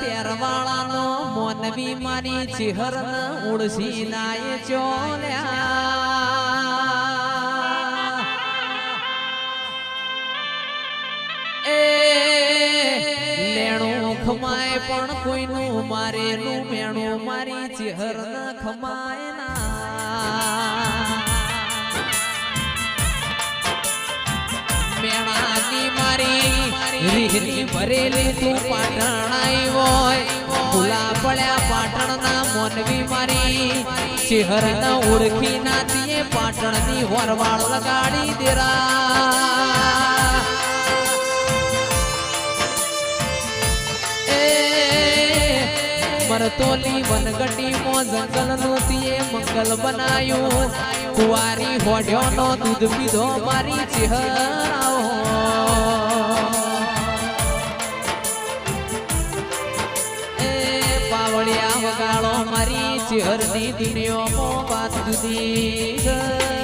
તેરવાળાનો મોનવી મારી ચિહરન ઉડસી નાય ચોલ્યા. એ ખમાય પણ કોઈનું મારેલું મેણું મારી ચિહરન ખમાય ના. મેણાની મારી રીહની ભરેલી તું પાટણ આવ્યો ભૂલા પડ્યા પાટણ ના મોનવી મારી. શહેર ના ઓળખી ના તીએ પાટણની હોરવાળ લગાડી દેરા. મરતોલી વનગટી મો જંગલનું તીએ મંગલ બનાયું. કુવારી હોઢ્યો નો દૂધ પીધો મારી ચહેરાઓ. ઘરની દુનિયામાં વાત જુદી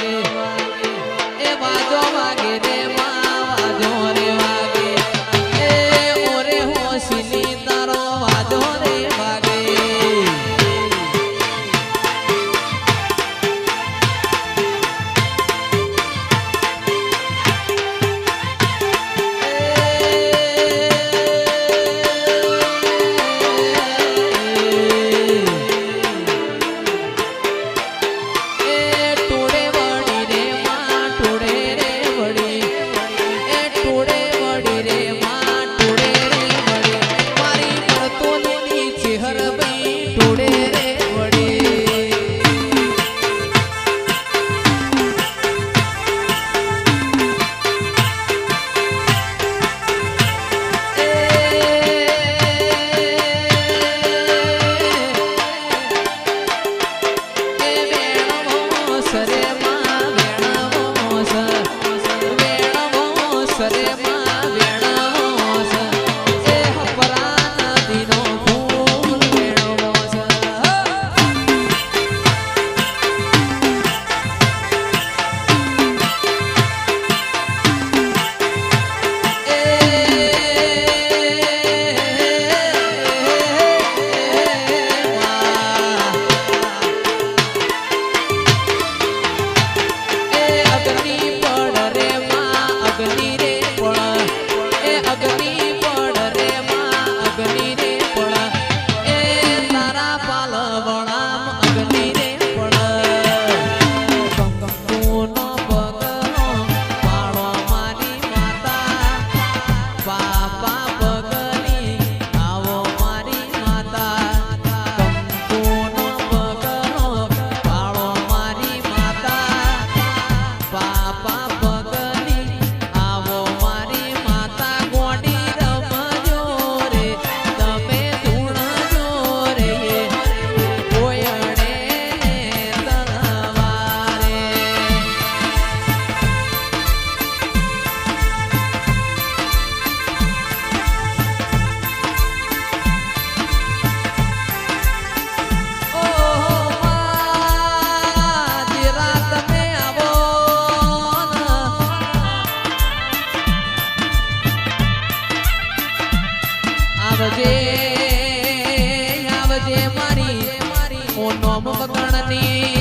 વાગે એ બાજો વાગે રે. ની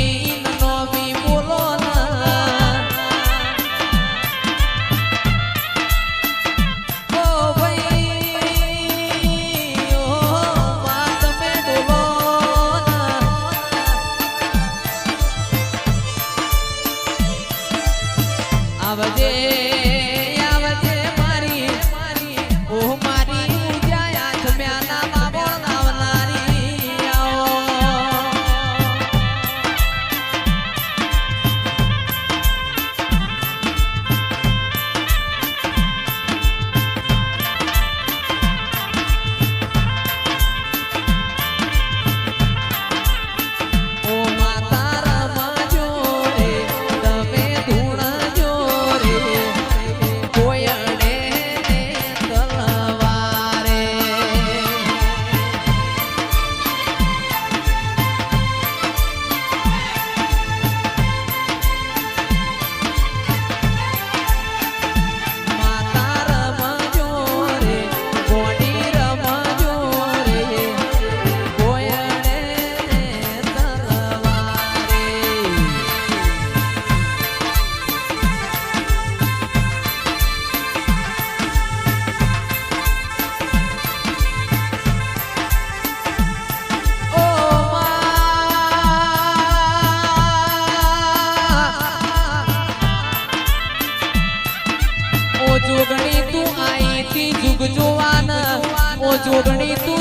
જોગણી તું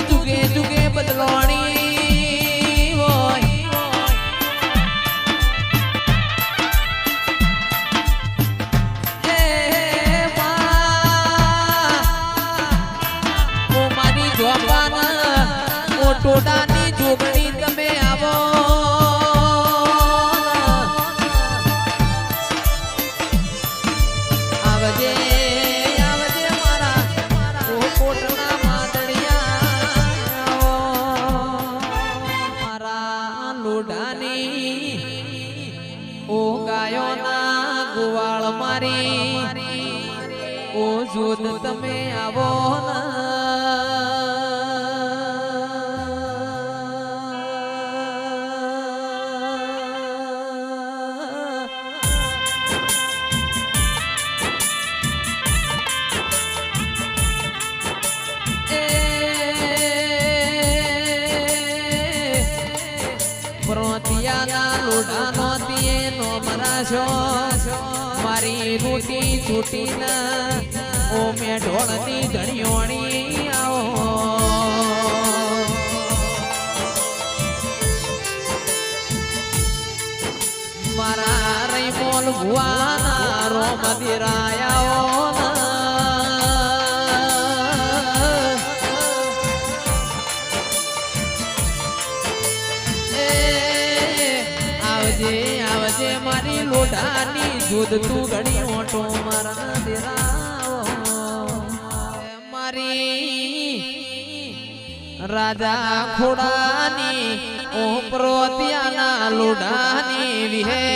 ઓ ગાયોના ગુવાળ મારી ઓ જોત તમે આવો ના પ્રોતિયાના લોઢાનો તીએ નો મારી મારી છૂટી ના ઓ મેં ઢોળની ધણિયોણી આવો. મારા રૈમોલ ભુવાના રોમ દિરાયાઓ જુદ તું ઘડી ઓટો મારા દેરાવો એ મારી રાજા ખોડાની ઓ પ્રોતિયાના લોડાની વિહેત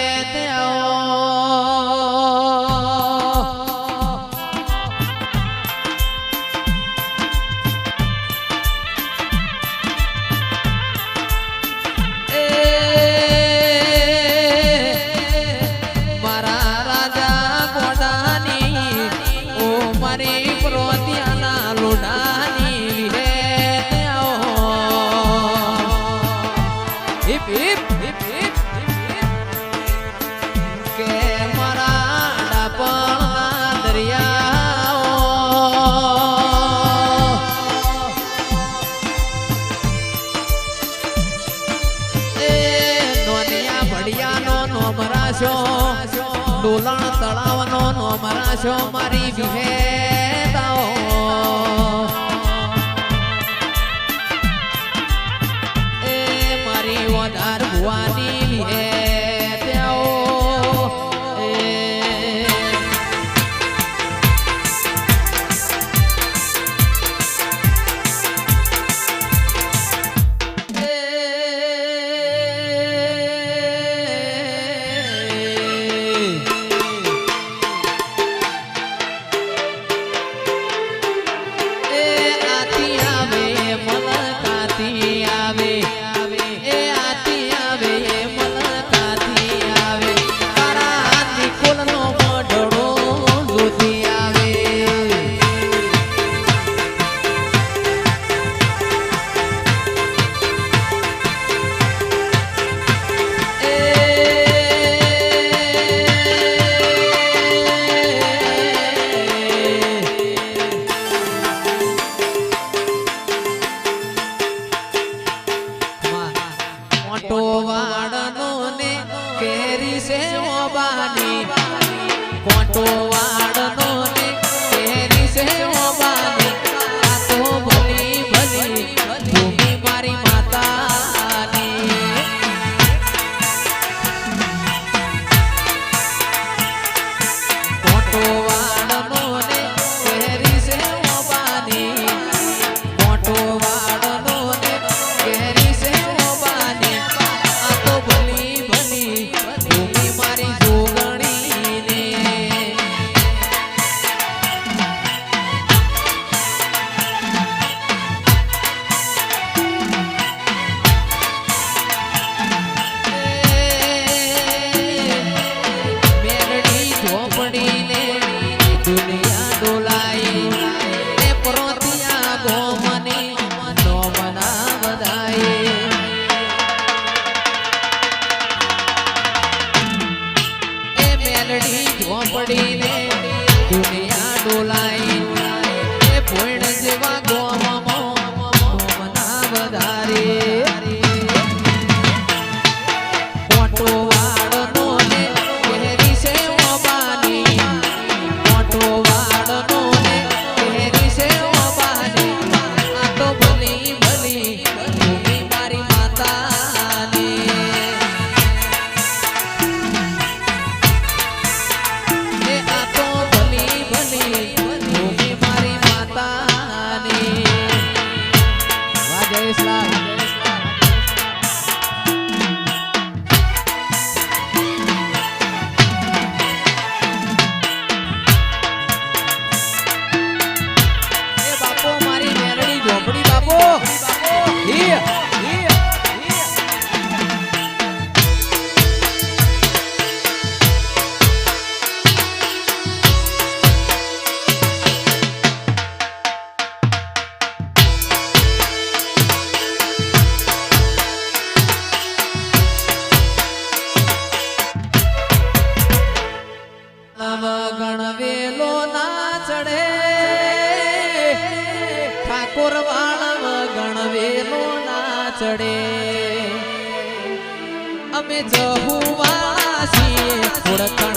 મારી વિહેતાઓ અમે જહુવાસી ઓળખાણ